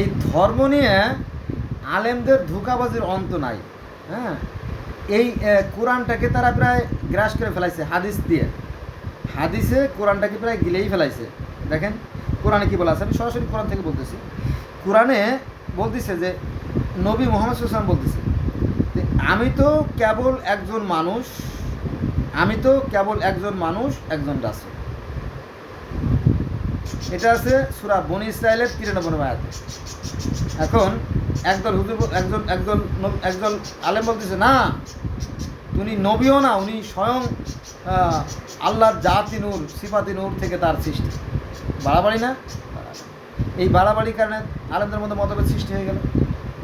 এই ধর্ম নিয়ে আলেমদের ধোকাবাজির অন্ত নাই হ্যাঁ? এই কোরআনটাকে তারা প্রায় গ্রাস করে ফেলাইছে, হাদিস দিয়ে। হাদিসে কোরআনটাকে প্রায় গিলেই ফেলাইছে। দেখেন, কোরআনে কি বলা আছে? আমি সরাসরি কোরআন থেকে বলতেছি। কোরআনে বলতেছে যে, নবী মোহাম্মদ সুসলাম বলতেছে যে, আমি তো কেবল একজন মানুষ, আমি তো কেবল একজন মানুষ, একজন রাসূল। এটা আছে সুরা বনি ইসরায়েলের তিরানব্বই নম্বর আয়াতে। এখন একদল হুজুর একজন একজন একজন আলেম বলতেছে, না উনি নবীও না, উনি স্বয়ং আল্লাহর জাতি নূর, সিফাতি নূর থেকে তার সৃষ্টি। বাড়াবাড়ি না? এই বাড়াবাড়ির কারণে আলেমদের মধ্যে মতভেদ সৃষ্টি হয়ে গেল।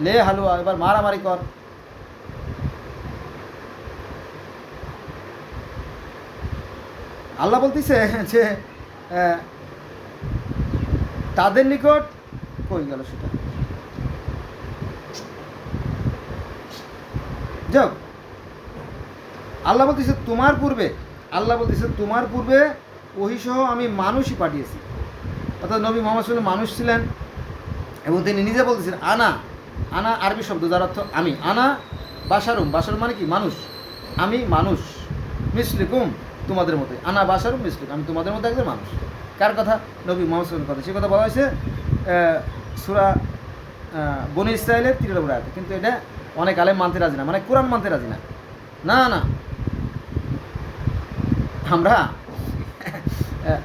লে হালুয়া, এবার মারামারি কর। আল্লাহ বলতেছে যে তাদের নিকট কই গেল সেটা? যাও। আল্লাহ বলতেছে, তোমার পূর্বে, আল্লাহ বলতেছে, তোমার পূর্বে ওহিসহ আমি মানুষই পাঠিয়েছি। অর্থাৎ নবী মোহাম্মদ মানুষ ছিলেন এবং তিনি নিজে বলতেছেন, আনা আনা আরবি শব্দ যার অর্থ আমি। আনা বাসারুম বাসারুম মানে কি? মানুষ। আমি মানুষ। মিসলিকুম তোমাদের মতোই। আনা বাসারুম মিসলিক আমি তোমাদের মতো একজন মানুষ। কার কথা? নবী মোহাম্মদ কথা। সে কথা বলা হয়েছে সুরা বনি ইসরায়েলের তিরানব্বই আয়াতে। কিন্তু এটা অনেক আলেম মানতে রাজি না মানে কোরআন মানতে রাজি না। না না।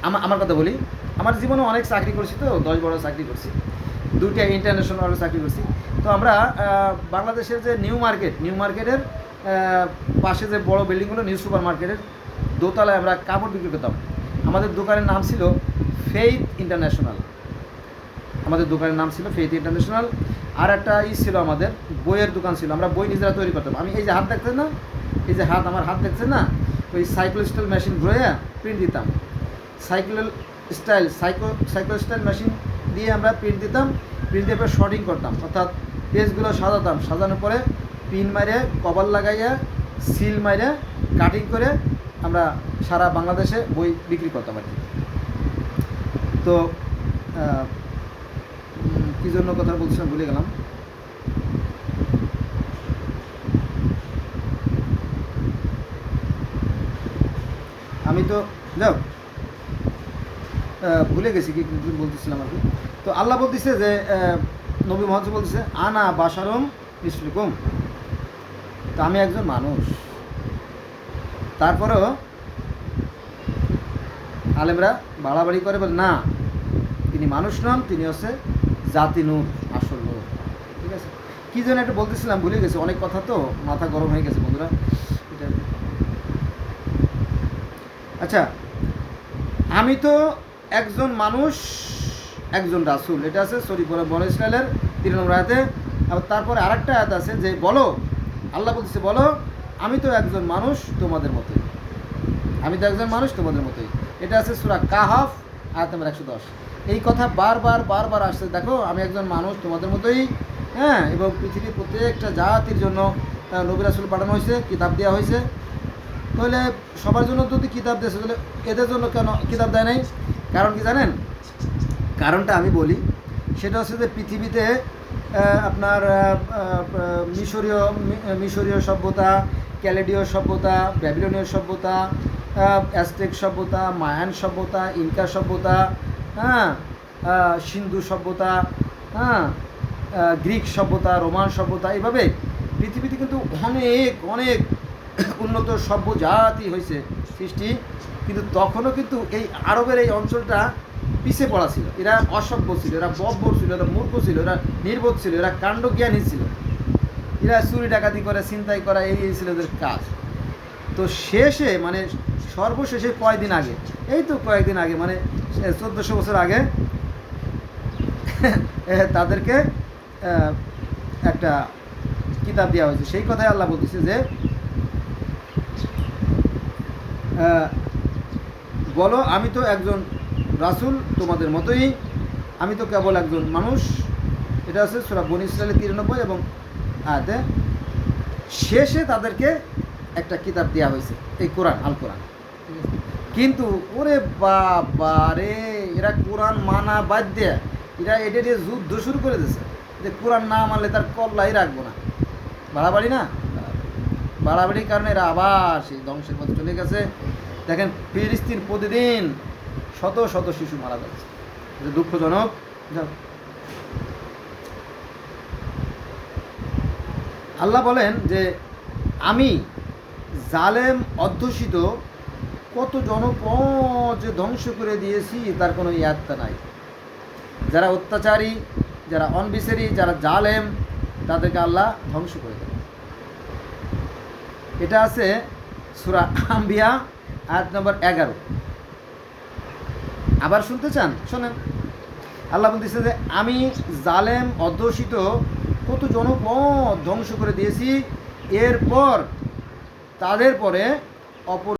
আমার আমার কথা বলি। আমার জীবনে অনেক চাকরি করছি তো, দশ বড় চাকরি করছি। দুইটা ইন্টারন্যাশনাল চাকরি করছি। তো আমরা বাংলাদেশের যে নিউ মার্কেট, নিউ মার্কেটের পাশে যে বড় বিল্ডিংগুলো নিউ সুপার মার্কেটের দোতলায় আমরা কাপড় বিক্রি করতাম। আমাদের দোকানের নাম ছিল ফেইথ ইন্টারন্যাশনাল। আমাদের দোকানের নাম ছিল ফেইথ ইন্টারন্যাশনাল। আর একটা ই ছিল আমাদের, বইয়ের দোকান ছিল, আমরা বই নিজেরা তৈরি করতাম। আমি এই যে হাত দেখছেন না? এই যে হাত, আমার হাত দেখছেন না? ওই সাইকেল স্টাইল মেশিন ঘুরে প্রিন্ট দিতাম। Cycle style, psycho, cycle style machine দিয়ে আমরা প্রিন্ট দিতাম। প্রিন্ট দিয়ে পরে শর্টিং করতাম। অর্থাৎ পেজগুলো সাজাতাম। সাজানোর পরে পিন মারে কভার লাগাইয়া সিল মারে কাটিং করে আমরা সারা বাংলাদেশে বই বিক্রি করতাম আর কি। তো কি জন্য কথা বলছিলাম ভুলে গেলাম। আমি তো, যাও। ভুলে গেছি কি বলতেছিলাম আর কি। তো আল্লাহ বলতেছে যে নবী মহাজ বলতেছে, আনা বাসারম ইসলুকুম তো আমি একজন মানুষ। তারপরেও আলেমরা বাড়াবাড়ি করে বলে, না, তিনি মানুষ নন, তিনি হচ্ছে জাতি নূর, আসল নূর। ঠিক আছে? কি যেন একটা বলতেছিলাম, ভুলে গেছি। অনেক কথা তো, মাথা গরম হয়ে গেছে বন্ধুরা। আচ্ছা আমি তো একজন মানুষ, একজন রাসূল। এটা আছে সরি বন ইসরায়েলের তিন নম্বর আয়াতে। আবার তারপরে আরেকটা আয়াত আছে যে, বলো, আল্লাহ বলতেছে, বলো আমি তো একজন মানুষ তোমাদের মতোই। আমি তো একজন মানুষ তোমাদের মতোই। এটা আছে সুরা কাহাফ, আয়াত নম্বর একশো দশ। এই কথা বারবার বারবার আসছে। দেখো, আমি একজন মানুষ তোমাদের মতোই হ্যাঁ? এবং পৃথিবীর প্রত্যেকটা জাতির জন্য নবী রাসূল পাঠানো হয়েছে, কিতাব দেওয়া হয়েছে। তাহলে সবার জন্য যদি কিতাব দিয়েছে তাহলে এদের জন্য কেন কিতাব দেয় নাই? কারণ কি জানেন? কারণটা আমি বলি, সেটা হচ্ছে যে পৃথিবীতে আপনার মিশরীয় মিশরীয় সভ্যতা ক্যালেডীয় সভ্যতা ব্যাবিলনীয় সভ্যতা আহ, অ্যাজটেক সভ্যতা মায়ান সভ্যতা ইনকা সভ্যতা হ্যাঁ সিন্ধু সভ্যতা হ্যাঁ গ্রিক সভ্যতা রোমান সভ্যতা এভাবে পৃথিবীতে কিন্তু অনেক অনেক উন্নত সভ্য জাতি হয়েছে সৃষ্টি। কিন্তু তখনও কিন্তু এই আরবের এই অঞ্চলটা পিছিয়ে পড়া ছিল। এরা অসভ্য ছিল এরা বব্বর ছিল এরা মূর্খ ছিল এরা নির্বোধ ছিল এরা কাণ্ডজ্ঞানী ছিল। এরা চুরি ডাকাতি করে, ছিনতাই করা, এই ছিল এদের কাজ। তো শেষে মানে সর্বশেষে কয়েকদিন আগে, এই তো কয়েকদিন আগে মানে চোদ্দোশো বছর আগে, তাদেরকে একটা কিতাব দেওয়া হয়েছে। সেই কথাই আল্লাহ বলতেছে যে বলো, আমি তো একজন রাসূল, তোমাদের মতোই, আমি তো কেবল একজন মানুষ। এটা আছে সুরা বনি ইসরায়েলের তিরানব্বই এবং আয়াতে শেষে তাদেরকে একটা কিতাব দেওয়া হয়েছে এই কোরআন আল কোরআন? কিন্তু ওরে বাবা রে এরা কোরআন মানা বাদ দিয়ে এটা এটা দিয়ে যুদ্ধ শুরু করে দিয়েছে। যে কোরআন না মানলে তার কল্লাই রাখব না। বাড়াবাড়ি না? বাড়াবাড়ির কারণে এরা আবার সেই ধ্বংসের পথে চলে গেছে। দেখেন ফিলিস্তিন প্রতিদিন শত শত শিশু মারা যাচ্ছে। দুঃখজনক। আল্লাহ বলেন যে আমি জালেম, অধ্যুষিত, কত জনপদ ধ্বংস করে দিয়েছি, তার কোনো ইয়াত্তা নাই। যারা অত্যাচারী, যারা অনবিচারী, যারা জালেম, তাদেরকে আল্লাহ ধ্বংস করে দেন। এটা আছে সুরা আম্বিয়া, আয়াত নম্বর এগারো। আবার শুনতে চান? শোনেন। আল্লাহ বলতেছে যে, আমি জালেম, অধ্যুষিত কত জনপদ ধ্বংস করে দিয়েছি। এরপর তাদের পরে অপর